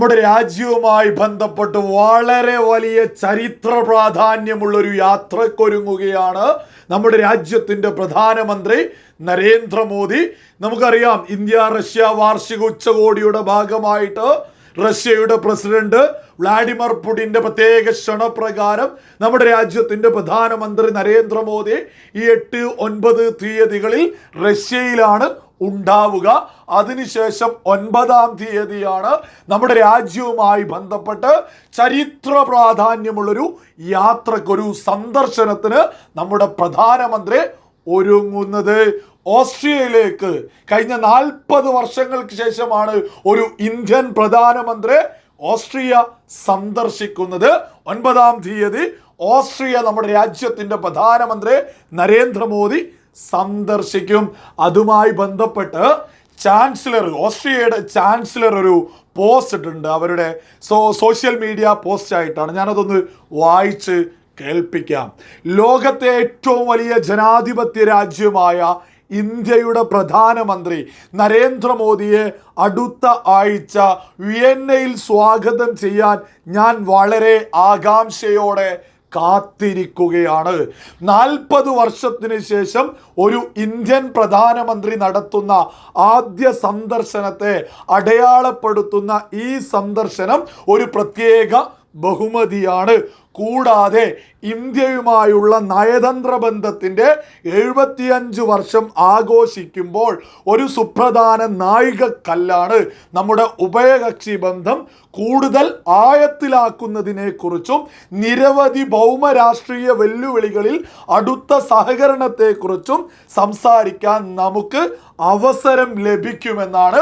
നമ്മുടെ രാജ്യവുമായി ബന്ധപ്പെട്ട് വളരെ വലിയ ചരിത്ര പ്രാധാന്യമുള്ളൊരു യാത്രക്കൊരുങ്ങുകയാണ് നമ്മുടെ രാജ്യത്തിന്റെ പ്രധാനമന്ത്രി നരേന്ദ്രമോദി. നമുക്കറിയാം ഇന്ത്യ റഷ്യ വാർഷിക ഉച്ചകോടിയുടെ ഭാഗമായിട്ട് റഷ്യയുടെ പ്രസിഡന്റ് വ്ളാഡിമിർ പുടിന്റെ പ്രത്യേക ക്ഷണപ്രകാരം നമ്മുടെ രാജ്യത്തിന്റെ പ്രധാനമന്ത്രി നരേന്ദ്രമോദി ഈ എട്ട് ഒൻപത് തീയതികളിൽ റഷ്യയിലാണ് ഉണ്ടാവുക. അതിനുശേഷം ഒൻപതാം തീയതിയാണ് നമ്മുടെ രാജ്യവുമായി ബന്ധപ്പെട്ട് ചരിത്ര പ്രാധാന്യമുള്ളൊരു യാത്രക്കൊരു സന്ദർശനത്തിന് നമ്മുടെ പ്രധാനമന്ത്രി ഒരുങ്ങുന്നത്. ഓസ്ട്രിയയിലേക്ക് കഴിഞ്ഞ നാൽപ്പത് വർഷങ്ങൾക്ക് ശേഷമാണ് ഒരു ഇന്ത്യൻ പ്രധാനമന്ത്രി ഓസ്ട്രിയ സന്ദർശിക്കുന്നത്. ഒൻപതാം തീയതി ഓസ്ട്രിയ നമ്മുടെ രാജ്യത്തിന്റെ പ്രധാനമന്ത്രി നരേന്ദ്രമോദി സന്ദർശിക്കും. അതുമായി ബന്ധപ്പെട്ട് ചാൻസലർ ഓസ്ട്രിയയുടെ ചാൻസലർ ഒരു പോസ്റ്റ് ഇട്ടിട്ടുണ്ട്. അവരുടെ സോ സോഷ്യൽ മീഡിയ പോസ്റ്റ് ആയിട്ടാണ്. ഞാനതൊന്ന് വായിച്ച് കേൾപ്പിക്കാം. ലോകത്തെ ഏറ്റവും വലിയ ജനാധിപത്യ രാജ്യമായ ഇന്ത്യയുടെ പ്രധാനമന്ത്രി നരേന്ദ്രമോദിയെ അടുത്ത ആഴ്ച വിയന്നയിൽ സ്വാഗതം ചെയ്യാൻ ഞാൻ വളരെ ആകാംക്ഷയോടെ കാത്തിരിക്കുകയാണ്. നാൽപ്പത് വർഷത്തിന് ശേഷം ഒരു ഇന്ത്യൻ പ്രധാനമന്ത്രി നടത്തുന്ന ആദ്യ സന്ദർശനത്തെ അടയാളപ്പെടുത്തുന്ന ഈ സന്ദർശനം ഒരു പ്രത്യേക ബഹുമതിയാണ്. കൂടാതെ ഇന്ത്യയുമായുള്ള നയതന്ത്ര ബന്ധത്തിന്റെ എഴുപത്തിയഞ്ച് വർഷം ആഘോഷിക്കുമ്പോൾ ഒരു സുപ്രധാന നായികക്കല്ലാണ് നമ്മുടെ ഉഭയകക്ഷി ബന്ധം കൂടുതൽ ആയത്തിലാക്കുന്നതിനെക്കുറിച്ചും നിരവധി ഭൗമരാഷ്ട്രീയ വെല്ലുവിളികളിൽ അടുത്ത സഹകരണത്തെക്കുറിച്ചും സംസാരിക്കാൻ നമുക്ക് അവസരം ലഭിക്കുമെന്നാണ്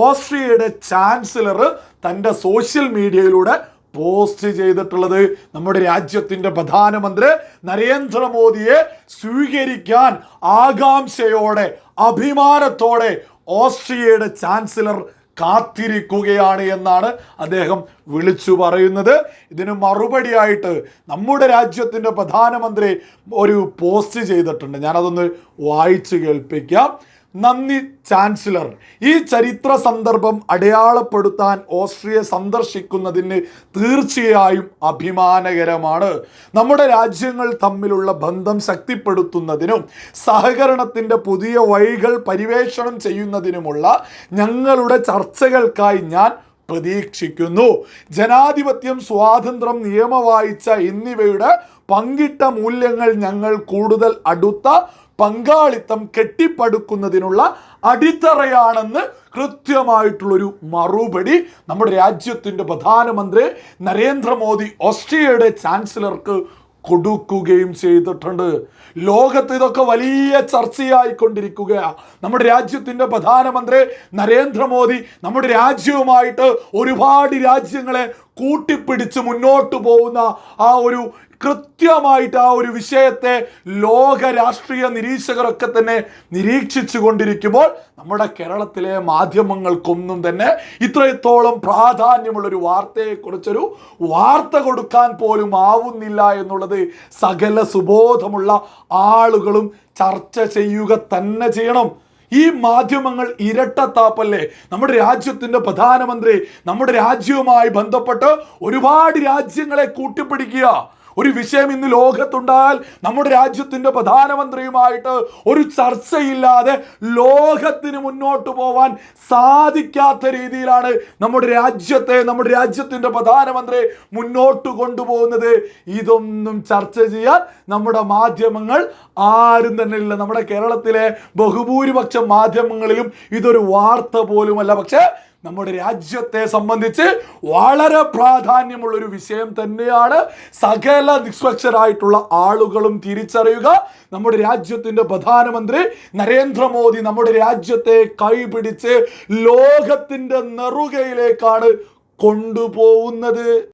ഓസ്ട്രിയയുടെ ചാൻസലർ തന്റെ സോഷ്യൽ മീഡിയയിലൂടെ പോസ്റ്റ് ചെയ്തിട്ടുള്ളത് നമ്മുടെ രാജ്യത്തിന്റെ പ്രധാനമന്ത്രി നരേന്ദ്രമോദിയെ സ്വീകരിക്കാൻ ആകാംക്ഷയോടെ അഭിമാനത്തോടെ ഓസ്ട്രിയയുടെ ചാൻസലർ കാത്തിരിക്കുകയാണ് എന്നാണ് അദ്ദേഹം വിളിച്ചു പറയുന്നത്. ഇതിന് മറുപടിയായിട്ട് നമ്മുടെ രാജ്യത്തിന്റെ പ്രധാനമന്ത്രി ഒരു പോസ്റ്റ് ചെയ്തിട്ടുണ്ട്. ഞാനതൊന്ന് വായിച്ചു കേൾപ്പിക്കാം. നന്ദി ചാൻസലർ. ഈ ചരിത്ര സന്ദർഭം അടയാളപ്പെടുത്താൻ ഓസ്ട്രിയ സന്ദർശിക്കുന്നതിന് തീർച്ചയായും അഭിമാനകരമാണ്. നമ്മുടെ രാജ്യങ്ങൾ തമ്മിലുള്ള ബന്ധം ശക്തിപ്പെടുത്തുന്നതിനും സഹകരണത്തിന്റെ പുതിയ വഴികൾ പരിവേഷണം ചെയ്യുന്നതിനുമുള്ള ഞങ്ങളുടെ ചർച്ചകൾക്കായി ഞാൻ പ്രതീക്ഷിക്കുന്നു. ജനാധിപത്യം സ്വാതന്ത്ര്യം നിയമവാഴ്ച എന്നിവയുടെ പങ്കിട്ട മൂല്യങ്ങൾ ഞങ്ങൾ കൂടുതൽ അടുത്ത പങ്കാളിത്തം കെട്ടിപ്പടുക്കുന്നതിനുള്ള അടിത്തറയാണെന്ന് കൃത്യമായിട്ടുള്ളൊരു മറുപടി നമ്മുടെ രാജ്യത്തിന്റെ പ്രധാനമന്ത്രി നരേന്ദ്രമോദി ഓസ്ട്രിയയുടെ ചാൻസലർക്ക് കൊടുക്കുകയും ചെയ്തിട്ടുണ്ട്. ലോകത്ത് ഇതൊക്കെ വലിയ ചർച്ചയായിക്കൊണ്ടിരിക്കുകയാണ് നമ്മുടെ രാജ്യത്തിന്റെ പ്രധാനമന്ത്രി നരേന്ദ്രമോദി നമ്മുടെ രാജ്യവുമായിട്ട് ഒരുപാട് രാജ്യങ്ങളെ കൂട്ടിപ്പിടിച്ച് മുന്നോട്ട് പോകുന്ന ആ ഒരു കൃത്യമായിട്ട് ആ ഒരു വിഷയത്തെ ലോക രാഷ്ട്രീയ നിരീക്ഷകരൊക്കെ തന്നെ നിരീക്ഷിച്ചു കൊണ്ടിരിക്കുമ്പോൾ നമ്മുടെ കേരളത്തിലെ മാധ്യമങ്ങൾക്കൊന്നും തന്നെ ഇത്രത്തോളം പ്രാധാന്യമുള്ളൊരു വാർത്തയെക്കുറിച്ചൊരു വാർത്ത കൊടുക്കാൻ പോലും ആവുന്നില്ല എന്നുള്ളത് സകല സുബോധമുള്ള ആളുകളും ചർച്ച ചെയ്യുക തന്നെ ചെയ്യണം. ഈ മാധ്യമങ്ങൾ ഇരട്ടത്താപ്പല്ലേ? നമ്മുടെ രാജ്യത്തിന്റെ പ്രധാനമന്ത്രി നമ്മുടെ രാജ്യവുമായി ബന്ധപ്പെട്ട് ഒരുപാട് രാജ്യങ്ങളെ കൂട്ടിപ്പിടിക്കുക. ഒരു വിഷയം ഇന്ന് ലോകത്തുണ്ടായാൽ നമ്മുടെ രാജ്യത്തിന്റെ പ്രധാനമന്ത്രിയുമായിട്ട് ഒരു ചർച്ചയില്ലാതെ ലോകത്തിന് മുന്നോട്ട് പോവാൻ സാധിക്കാത്ത രീതിയിലാണ് നമ്മുടെ രാജ്യത്തെ നമ്മുടെ രാജ്യത്തിന്റെ പ്രധാനമന്ത്രി മുന്നോട്ട് കൊണ്ടുപോകുന്നത്. ഇതൊന്നും ചർച്ച ചെയ്യാൻ നമ്മുടെ മാധ്യമങ്ങൾ ആരും തന്നെ ഇല്ല. നമ്മുടെ കേരളത്തിലെ ബഹുഭൂരിപക്ഷം മാധ്യമങ്ങളിലും ഇതൊരു വാർത്ത പോലുമല്ല. പക്ഷേ നമ്മുടെ രാജ്യത്തെ സംബന്ധിച്ച് വളരെ പ്രാധാന്യമുള്ള ഒരു വിഷയം തന്നെയാണ് സകല നിഷ്പക്ഷരായിട്ടുള്ള ആളുകളും തിരിച്ചറിയുക. നമ്മുടെ രാജ്യത്തിന്റെ പ്രധാനമന്ത്രി നരേന്ദ്രമോദി നമ്മുടെ രാജ്യത്തെ കൈപിടിച്ച് ലോകത്തിന്റെ നെറുകയിലേക്കാണ് കൊണ്ടുപോകുന്നത്